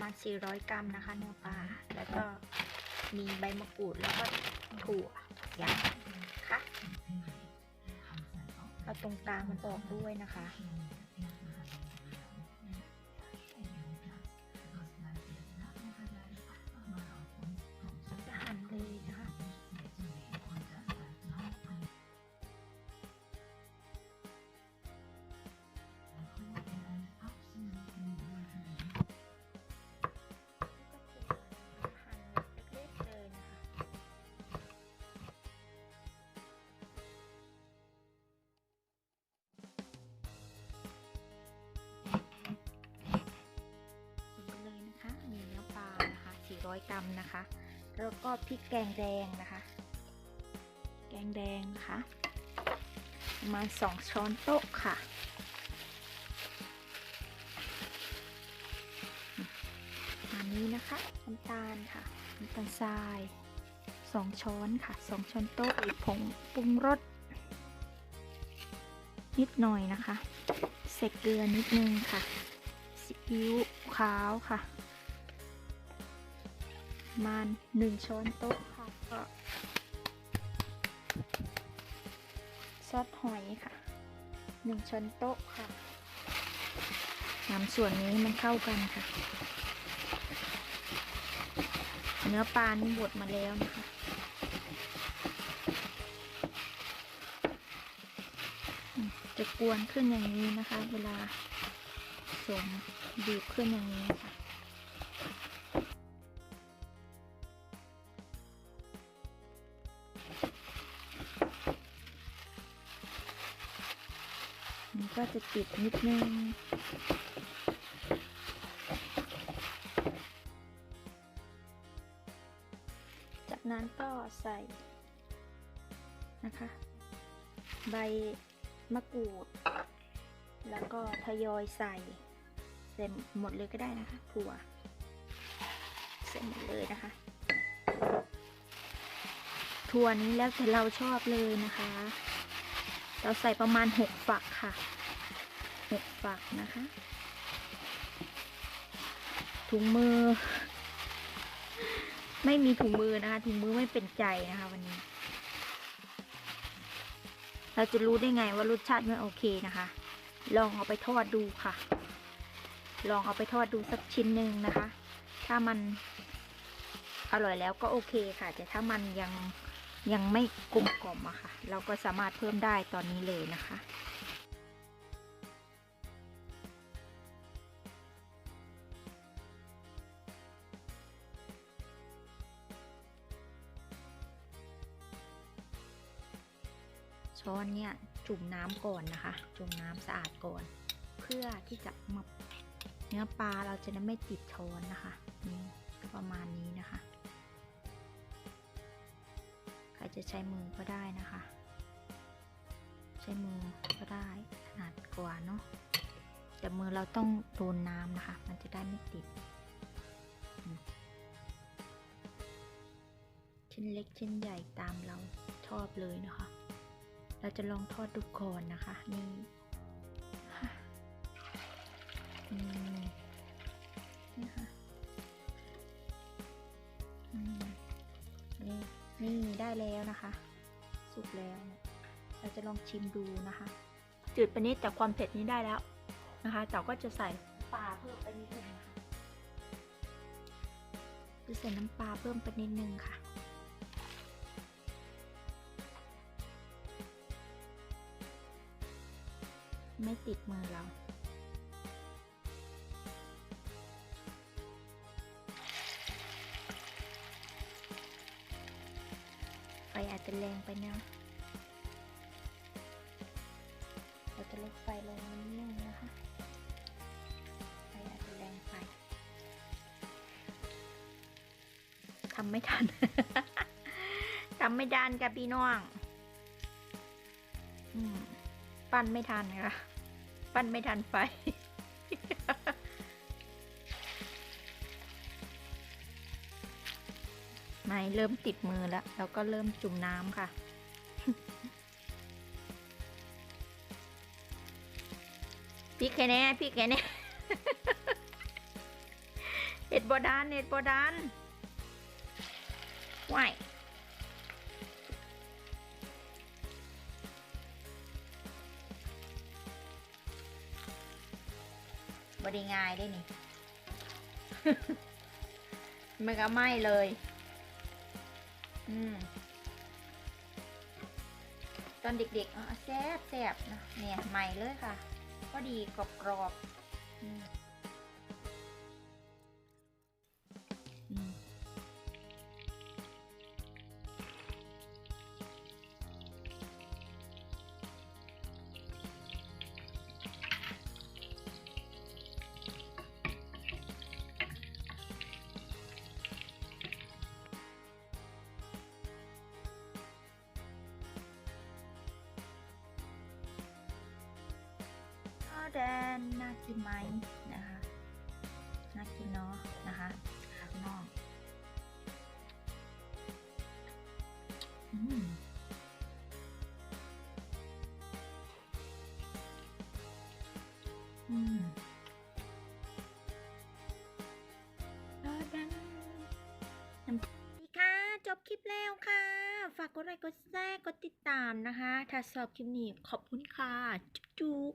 มาณ 400 กรัมนะคะ เนื้อปลา แล้วก็มีใบมะกรูดแล้วก็ถั่วอย่างค่ะเอาตรงกลางมันออกด้วยนะคะ 100 กรัมนะคะ แล้วก็พริกแกงแดงนะคะ แกงแดงนะคะประมาณ2ช้อนโต๊ะค่ะ อันนี้นะคะน้ำตาลค่ะน้ำตาลทราย2ช้อนค่ะ2ช้อนโต๊ะผงปรุงรสนิดหน่อยนะคะเศกเกลือนิดนึงค่ะซีอิ๊วขาวค่ะ มันหนึ่งช้อนโต๊ะค่ะก็ซอสหอยค่ะหนึ่งช้อนโต๊ะค่ะน้ำส่วนนี้มันเข้ากันค่ะ เนื้อปลานี่บดมาแล้วนะคะจะกวนขึ้นอย่างนี้นะคะ เวลาสมบีบขึ้นอย่างนี้ค่ะ ก็จะติดนิดนึงจากนั้นก็ใส่นะคะ ใบมะกรูด แล้วก็ทยอยใส่เสร็จหมดเลยก็ได้นะคะถั่วเสร็จหมดเลยนะคะ ถั่วนี้แล้วแต่เราชอบเลยนะคะ เราใส่ประมาณหกฝักค่ะ หกฝักนะคะ ถุงมือ ไม่มีถุงมือนะคะ ถุงมือไม่เป็นใจนะคะ วันนี้ เราจะรู้ได้ไงว่ารสชาติไม่โอเคนะคะ ลองเอาไปทอดดูค่ะ ลองเอาไปทอดดูสักชิ้นหนึ่งนะคะ ถ้ามันอร่อยแล้วก็โอเคค่ะ แต่ถ้ามันยังยังไม่กลมกล่อมอะค่ะ เราก็สามารถเพิ่มได้ตอนนี้เลยนะคะ ช้อนเนี่ยจุ่มน้ำก่อนนะคะ จุ่มน้ำสะอาดก่อน เพื่อที่จะมาเนื้อปลาเราจะได้ไม่ติดช้อนนะคะนี่ประมาณนี้นะคะ ใครจะใช้มือก็ได้นะคะ ใช้มือก็ได้ถนัดกว่าเนาะแต่มือเราต้องโดนน้ำนะคะ มันจะได้ไม่ติด ชิ้นเล็กชิ้นใหญ่ตามเราชอบเลยนะคะ เราจะลองทอดดูก่อนนะคะ นี่ค่นี่ค่ะนี่นี่ได้แล้วนะคะ สุกแล้ว เราจะลองชิมดูนะคะ จืดไปนิดแต่ความเผ็ดนี้ได้แล้วนะคะแต่ก็จะใส่ปลาเพิ่มไปนิดนึงนะคะจะใส่น้ำปลาเพิ่มไปนิดนึงค่ะ ไม่ติดมือเราไฟอาจจะแรงไปนะเราจะลดไฟลงนิดนึงนะคะ ไฟอาจจะแรงไปทำไม่ทัน ทำไม่ทันกับพี่น้อง อืม ปั้นไม่ทันค่ะ ปั้นไม่ทันไฟ ไม่เริ่มติดมือแล้ว แล้วก็เริ่มจุ่มน้ำค่ะ พี่แค่นี้พี่แค่นี้เห็ดบอดานเห็ดบอดานว้าย บดีง่ายได้นี่ มันก็ไหม้เลย อืม ตอนเด็กๆอ๋อแซ่บแซ่บนะเนี่ยใหม่เลยค่ะ ก็ดีกรอบกรอบๆ แดนน่ากินไหมนะคะน่ากินเนาะนะคะข้างนอกอืมอืมข้าวแดนน้ำดีค่ะจบคลิปแล้วค่ะ ฝากกดไลค์กดแชร์กดติดตามนะคะ ถ้าชอบคลิปนี้ขอบคุณค่ะ จุ๊บจุ๊บ